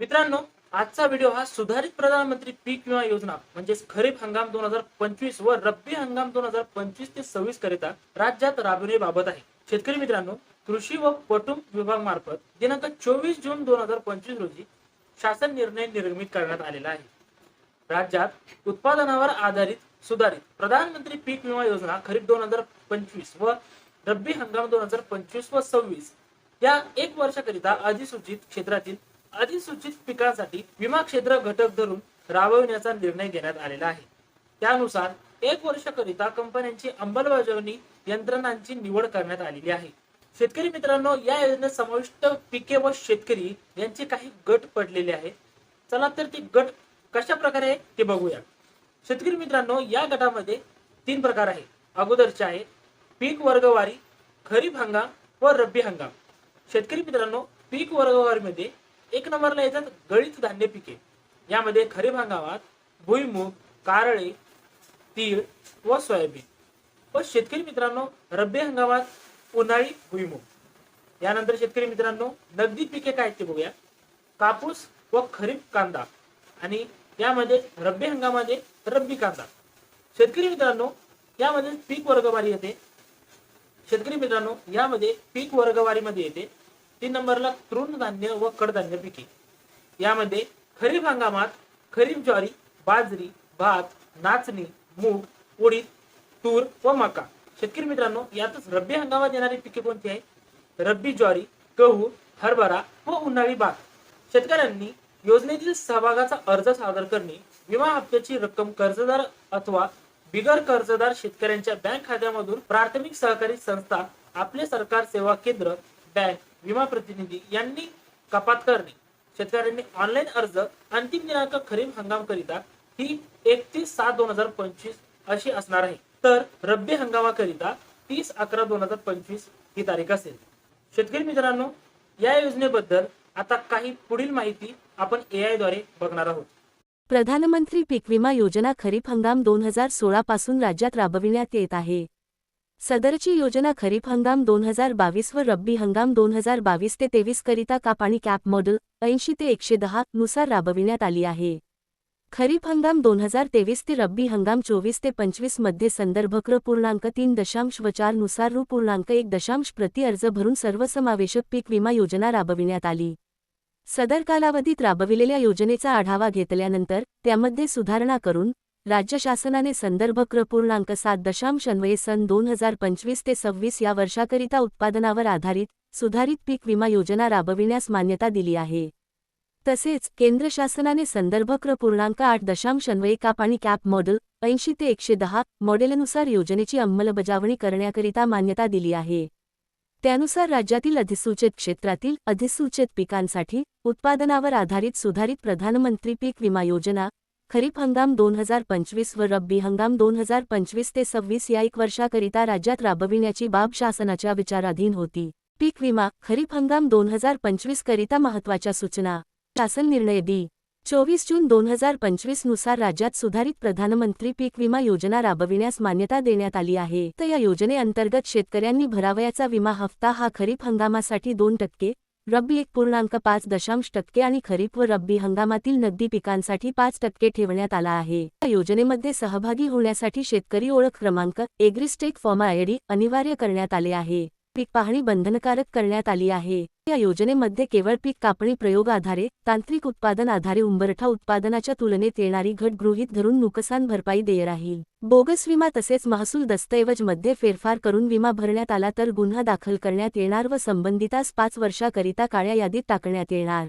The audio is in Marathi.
मित्रांनो आजचा व्हिडिओ हा सुधारित प्रधानमंत्री पीक विमा योजना म्हणजेच खरीप हंगाम दोन हजार पंचवीस व रब्बी हंगाम दोन हजार पंचवीस ते सव्वीस करिता राज्यात राबविण्याबाबत आहे. शेतकरी मित्रांनो कृषी व कुटुंब विभाग मार्फत दिनांक चोवीस जून दोन हजार पंचवीस रोजी शासन निर्णय निर्मित करण्यात आलेला आहे. राज्यात उत्पादनावर आधारित सुधारित प्रधानमंत्री पीक विमा योजना खरीप दोन हजार पंचवीस व रब्बी हंगाम दोन हजार पंचवीस व सव्वीस या एक वर्षाकरिता अधिसूचित क्षेत्रातील अधिसूचित पिकांसाठी विमा क्षेत्र घटक धरून राबविण्याचा निर्णय घेण्यात आलेला आहे. त्यानुसार एक वर्षाकरिता कंपन्यांची अंमलबजावणी यंत्रणांची निवड करण्यात आलेली आहे. शेतकरी मित्रांनो या योजनेत समाविष्ट पिके व शेतकरी यांचे काही गट पडलेले आहेत. चला तर ती गट कशा प्रकारे आहे ते बघूया. शेतकरी मित्रांनो या गटामध्ये तीन प्रकार आहे अगोदरचे आहे पीक वर्गवारी खरीप हंगाम व रब्बी हंगाम. शेतकरी मित्रांनो पीक वर्गवारीमध्ये एक नंबरला येतात गळीत धान्य पिके. यामध्ये खरीप हंगामात भुईमूग कारळे तीळ व सोयाबीन. व शेतकरी मित्रांनो रब्बी हंगामात उन्हाळी भुईमूग. यानंतर शेतकरी मित्रांनो नगदी पिके काय ते बघूया. कापूस व खरीप कांदा. आणि यामध्ये रब्बी हंगामामध्ये रब्बी कांदा. शेतकरी मित्रांनो यामध्ये पीक वर्गवारी येते. शेतकरी मित्रांनो यामध्ये पीक वर्गवारीमध्ये येते. तीन नंबरला तृणधान्य व कडधान्य पिके. यामध्ये खरीप हंगामात खरीप ज्वारी बाजरी भात नाचणी मूग उडीद तूर व मका. शेतकरी मित्रांनो यातच रब्बी हंगामात येणारी पिके कोणती आहे? रब्बी ज्वारी गहू हरभरा व उन्हाळी भात शेतकऱ्यांनी योजनेतील सहभागाचा अर्ज सादर करणे विमा हप्त्याची रक्कम कर्जदार अथवा बिगर कर्जदार शेतकऱ्यांच्या बँक खात्यामधून प्राथमिक सहकारी संस्था आपले सरकार सेवा केंद्र बँक विमा प्रतिनिधी यांनी कपात करणे. शेतकऱ्यांनी ऑनलाईन अर्ज अंतिम दिनांक खरीप हंगाम करिता ही एकतीस सात दोन हजार पंचवीस अशी असणार आहे. तर रब्बी हंगामाकरिता तीस अकरा दोन हजार पंचवीस ही तारीख असेल. शेतकरी मित्रांनो या योजनेबद्दल आता काही पुढील माहिती आपण एआयद्वारे बघणार आहोत. प्रधानमंत्री पीक विमा योजना खरीप हंगाम दोन हजार सोळा पासून राज्यात राबविण्यात येत आहे. सदरची योजना खरीप हंगाम दोन हजार बावीस व रब्बी हंगाम दोन हजार बावीस ते तेवीस करिता काप आणि कॅप मॉडेल ऐंशी ते एकशे दहा नुसार राबविण्यात आली आहे. खरीप हंगाम दोन हजार तेवीस ते रब्बी हंगाम चोवीस ते पंचवीसमध्ये संदर्भक्र पूर्णांक तीन दशांश व चारनुसार रु पूर्णांक एक दशांश प्रति अर्ज भरून सर्वसमावेशक पीक विमा योजना राबविण्यात आली. सदर कालावधीत राबविलेल्या योजनेचा आढावा घेतल्यानंतर त्यामध्ये सुधारणा करून राज्य शासनाने संदर्भ क्र पूर्णांक सात दशांश अन्वये सन दोन हजार पंचवीस ते सव्वीस या वर्षाकरिता उत्पादनावर आधारित सुधारित पीक विमा योजना राबविण्यास मान्यता दिली आहे. तसेच केंद्र शासनाने संदर्भ क्र पूर्णांक आठ दशांश अन्वये काप आणि कॅप मॉडेल ऐंशी ते एकशे दहा मॉडेलनुसार योजनेची अंमलबजावणी करण्याकरिता मान्यता दिली आहे. त्यानुसार राज्यातील अधिसूचित क्षेत्रातील अधिसूचित पिकांसाठी उत्पादनावर आधारित सुधारित प्रधानमंत्री पीक विमा योजना खरीप हंगाम दोन हजार पंचवीस व रब्बी हंगाम दोन हजार पंचवीस ते सव्वीस या एक वर्षाकरिता राज्यात राबविण्याची बाब शासनाच्या विचाराधीन होती. पीक विमा खरीप हंगाम दोन हजार पंचवीस करिता महत्त्वाच्या सूचना. शासन निर्णय दी चोवीस जून दोन हजार पंचवीसनुसार राज्यात सुधारित प्रधानमंत्री पीक विमा योजना राबविण्यास मान्यता देण्यात आली आहे. तर या योजनेअंतर्गत शेतकऱ्यांनी भरावयाचा विमा हप्ता हा खरीप हंगामासाठी दोन टक्के रब्बी एक पूर्णांक पाच दशांश टक्के आणि खरीप व रब्बी हंगामातील नगदी पिकांसाठी पाच टक्के ठेवण्यात आला आहे. या योजनेमध्ये सहभागी होण्यासाठी शेतकरी ओळख क्रमांक एग्रिस्टेक फॉर्म आयडी अनिवार्य करण्यात आले आहे. पीक पाहणी बंधनकारक करण्यात आली आहे. या योजनेमध्ये केवळ पीक कापणी प्रयोग आधारे तांत्रिक उत्पादन आधारे उंबरठा उत्पादनाच्या तुलनेत येणारी घट गृहीत धरून नुकसान भरपाई देय राहील. बोगस विमा तसेच महसूल दस्तऐवजमध्ये फेरफार करून विमा भरण्यात आला तर गुन्हा दाखल करण्यात येणार व संबंधितास पाच वर्षाकरिता काळ्या यादीत टाकण्यात येणार.